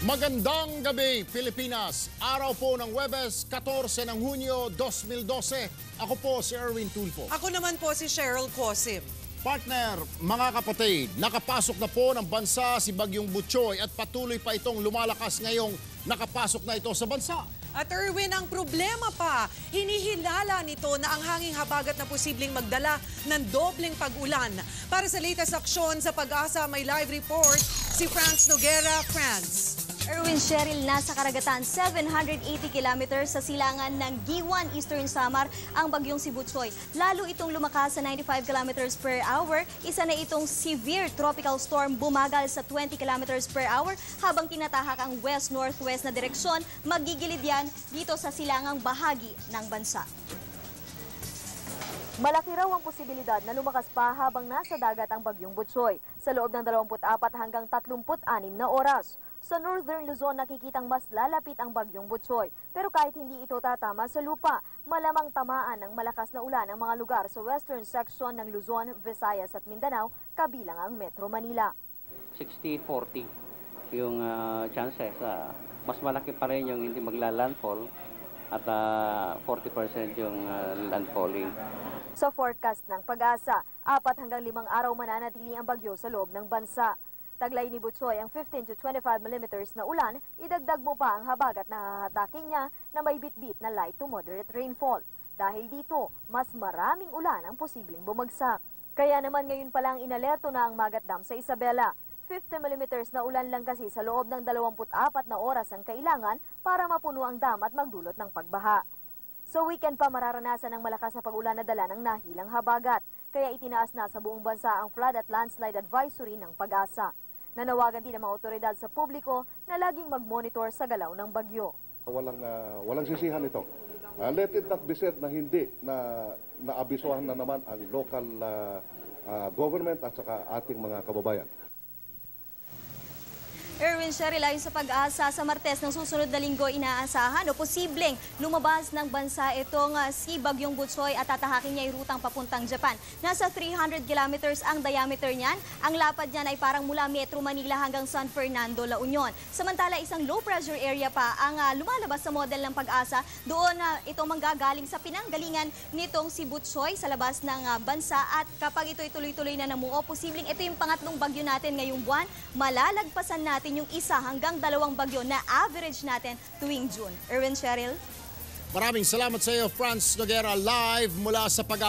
Magandang gabi, Pilipinas. Araw po ng Webes, 14 ng Hunyo 2012. Ako po si Erwin Tulfo. Ako naman po si Cheryl Cosim. Partner, mga kapatid, nakapasok na po ng bansa si Bagyong Butchoy at patuloy pa itong lumalakas ngayong nakapasok na ito sa bansa. At Erwin, ang problema pa, hinihilala nito na ang hanging habagat na posibleng magdala ng dobleng pag-ulan. Para sa latest aksyon sa pag-asa, may live report si Franz Noguera. Franz. Erwin Cheryl, nasa karagatan 780 kilometers sa silangan ng Giwan, Eastern Samar, ang bagyong si Butchoy. Lalo itong lumakas sa 95 kilometers per hour. Isa na itong severe tropical storm bumagal sa 20 kilometers per hour habang tinatahak ang west-northwest na direksyon. Magigilid yan dito sa silangang bahagi ng bansa. Malaki raw ang posibilidad na lumakas pa habang nasa dagat ang bagyong Butchoy sa loob ng 24 hanggang 36 na oras. Sa Northern Luzon nakikitang mas lalapit ang bagyong Butchoy. Pero kahit hindi ito tatama sa lupa, malamang tamaan ng malakas na ulan ang mga lugar sa western section ng Luzon, Visayas at Mindanao, kabilang ang Metro Manila. 60-40 yung ah, chances. ah. mas malaki pa rin yung hindi magla-landfall at ah, 40% yung ah, landfalling. Sa forecast ng pag-asa, apat hanggang limang araw mananatili ang bagyo sa loob ng bansa. Taglay ni Butsoy ang 15 to 25 millimeters na ulan, idagdag mo pa ang habagat na hahatakin niya na may bitbit na light to moderate rainfall. Dahil dito, mas maraming ulan ang posibleng bumagsak. Kaya naman ngayon pa lang inalerto na ang Magat Dam sa Isabela. 50 millimeters na ulan lang kasi sa loob ng 24 na oras ang kailangan para mapuno ang dam at magdulot ng pagbaha. Sa weekend pa mararanasan ng malakas na pag-ulan na dala ng nahilang habagat. Kaya itinaas na sa buong bansa ang flood at landslide advisory ng pag-asa. Nanawagan din ang mga otoridad sa publiko na laging mag-monitor sa galaw ng bagyo. Walang ah, walang sisihan ito. Ah, let it not be said na hindi na naabisuhan na naman ang local ah, ah, government at saka ating mga kababayan. Erwin Cheryl, ayon sa pag-asa sa Martes ng susunod na linggo inaasahan o posibleng lumabas ng bansa itong ah, si Bagyong Butsoy at tatahakin niya yung rutang papuntang Japan. Nasa 300 kilometers ang diameter niyan. Ang lapad niyan ay parang mula Metro Manila hanggang San Fernando, La Union. Samantala, isang low pressure area pa ang ah, lumalabas sa model ng pag-asa. Doon na ito manggagaling sa pinanggalingan nitong si Butsoy sa labas ng bansa at kapag ito tuloy-tuloy na namuo, posibleng ito yung pangatlong bagyo natin ngayong buwan. Malalagpasan natin yung isa hanggang dalawang bagyo na average natin tuwing June. Erwin Cheryl? Maraming salamat sa iyo, Franz Noguera, live mula sa pag